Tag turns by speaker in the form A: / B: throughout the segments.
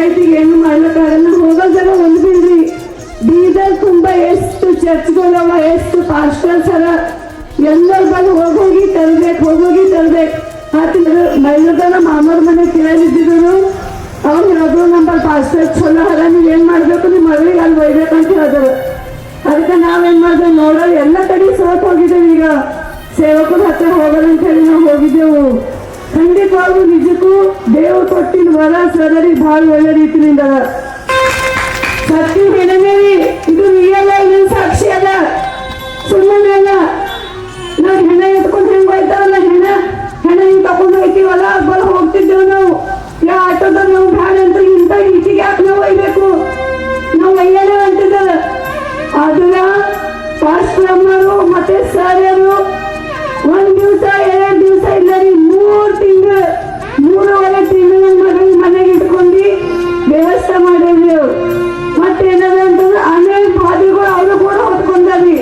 A: ಆಯ್ತು ಈಗ ಏನು ಮಾಡ್ಲಕ್ಕಾಗಲ್ಲ ಹೋಗೋ ಜನ ಒಂದು ಬಿಡ್ರಿ ಬೀದರ್ ತುಂಬಾ ಎಷ್ಟು ಚರ್ಚ್ಗಳವ, ಎಷ್ಟು ಪಾಸ್ಟರ್ಸ್ ಅದ ಎಲ್ಲರ ಬಂದು ಹೋಗೋಗಿ ತರ್ಬೇಕು ಹೋಗೋಗಿ ತರ್ಬೇಕು. ಆತಿದ್ರು ಮೈಲೂರ್ದನ ಮಾಮರ ಮನೆ ಕೇಳಿದ್ರು ಅವ್ರು ಹೇಳಿದ್ರು ನಮ್ಮ ಪಾಸ್ಟರ್ ಚಲೋ ಅದ, ನೀವ್ ಏನ್ ಮಾಡ್ಬೇಕು? ನಿಮ್ ಮಗಳಿಗೆ ಅಲ್ಲಿ ಒಯ್ಬೇಕು ಅಂತ ಹೇಳಿದ್ರು. ಅದಕ್ಕೆ ನಾವೇನ್ ಮಾಡಿದ್ವಿ ನೋಡೋ, ಎಲ್ಲ ಕಡೆ ಸೋತ್ ಹೋಗಿದ್ದೇವೆ ಈಗ. ಸೇವಕರ ಹತ್ರ ಹೋಗೋದಂತ ಹೇಳಿ ನಾವು ಹೋಗಿದ್ದೆವು. ಖಂಡಿತವಾಗೂ ನಿಜಕ್ಕೂ ದೇವ್ರು ಕೊಟ್ಟಿನ ವರ ಸದರಿ ಬಹಳ ಒಳ್ಳೆ ರೀತಿಯಿಂದ. ಸತ್ಯ ಹೆಣಮೇರಿ ಇದು ರಿಯಲ್ ಇದು ಸಾಕ್ಷಿ ಅದ. ಸುಮ್ಮನೆ ಅಲ್ಲ. ನಾವು ಹೆಣ ಎತ್ಕೊಂಡು ಹೆಂಗ್ ಹೋಯ್ತಾವಲ್ಲ ಹೆಣ? ಹೆಣ ಹಿಂಗ್ ತಕೊಂಡು ಹೋಯ್ತೀವಲ್ಲ? ಬಲ ಹೋಗ್ತಿದ್ದೇವೆ ನಾವು. ಯಾ ಆಟೋದಾಗ ನಾವು ಬ್ಯಾಡ ಅಂತ ಇಂಥ ಈಚಿಗೆ ಯಾಕೆ ನಾವು ಒಯ್ಬೇಕು ನಾವು ಒಯ್ಯಲ್ಲ ಅಂತಿದ್ದೇವೆ ಅದನ್ನ ಪಾಸ್ಟರ್ ಅಮ್ಮರು ಮತ್ತೆ ಸರ್ಯರು ವ್ಯವಸ್ಥೆ ಮಾಡಿದ್ವಿ. ಮತ್ತೇನದ ಅಂತಂದ್ರೆ ಅನೇಕ ಬಾಧೆಗಳು ಅವರು ಕೂಡ ಹೊತ್ಕೊಂಡಾರಿ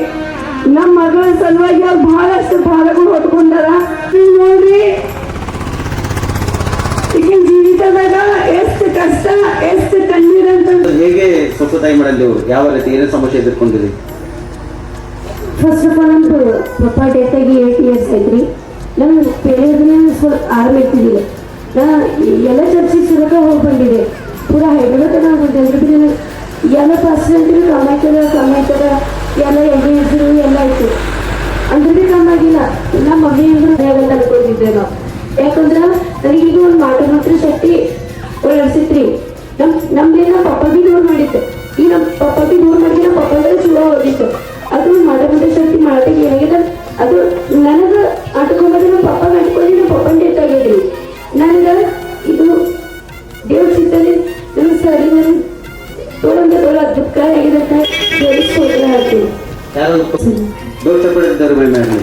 A: ನಮ್ಮ ಮಗಳ ಸಲುವಾಗಿ ಅವ್ರು ಬಹಳಷ್ಟು ಭಾರಗಳು ಹೊತ್ಕೊಂಡಾರ. ನೋಡ್ರಿ ಈಗಿನ ಜೀವಿತದಾಗ ಎಷ್ಟು ಕಷ್ಟ ಎಷ್ಟು ಕಣ್ಣೀರಂತ
B: ಹೇಗೆ ಸ್ವಚ್ಛತಾಯಿ ಮಾಡಲ್ಲಿ ನೀವು? ಯಾವ ರೀತಿ ಏನೇ ಸಮಸ್ಯೆ ಎದುರ್ಕೊಂಡಿರಿ
C: ಫಸ್ಟ್ ಆಫ್ ಆಲ್ ನಮ್ದು ಪಪ್ಪ ಡೆತ್ ಆಗಿ ಏಟ್ ಇಯರ್ಸ್ ಐತ್ರಿ ನಮ್ಮ ಪೇರೆಂಟ್ಸ್ನ ಸ್ವಲ್ಪ ಆರಾಮ ನಾ ಎಲ್ಲ ಚರ್ಚಿಗೆ ಸುರಕ ಹೋಗಿ ಎಲ್ಲ ಫಸ್ಟ್ ಅಂತೀವಿ ಕಮ್ಮಿ ಆಯ್ತದ ಎಲ್ಲ ಎಣ್ಣೆ ಇದ್ರು ಎಲ್ಲ ಆಯ್ತು. ಅಂದ್ರೆ ಭೀ ಕಮ್ಮಿ ನಮ್ಮ ಮಮ್ಮಿ ಅಂದ್ರೆ ಹೇಗಂತ ಅನ್ಕೊಂಡಿದ್ದೆ ನಾವು. ಯಾಕಂದ್ರೆ ನನಗೀಗ ಒಂದು ಮಾಟ ಮಾತ್ರ ಶಕ್ತಿ ಅನ್ಸಿತ್ರಿ ನಮ್, ನಮ್ದೇ ನಮ್ಮ ಪಪ್ಪ ದೂರ ಮಾಡಿತ್ತು. ಈ ನಮ್ಮ ಪಪ್ಪ ಬಿ ದೂರ ಮಾಡಿ ನಮ್ಮ ಪಪ್ಪ ಅಂದ್ರೆ ಚಲೋ ಓದಿತ್ತು ಅದು ಮಾಟ ಮಾತ್ರ ಶಕ್ತಿ ಮಾಡಕ್ಕೆ ಏನಾಗಿದೆ? ಅದು ನನಗೆ ಆಟಕೊಂಡ್ರೆ ನಮ್ಮ ಪಪ್ಪ ಮಾಡ್ಕೊಂಡು ನಮ್ಮ ಪಪ್ಪನ ಡೆತ್ ಆಗಿದ್ರಿ. ನನಗ तो दो
B: चपड़े दर में मैंने।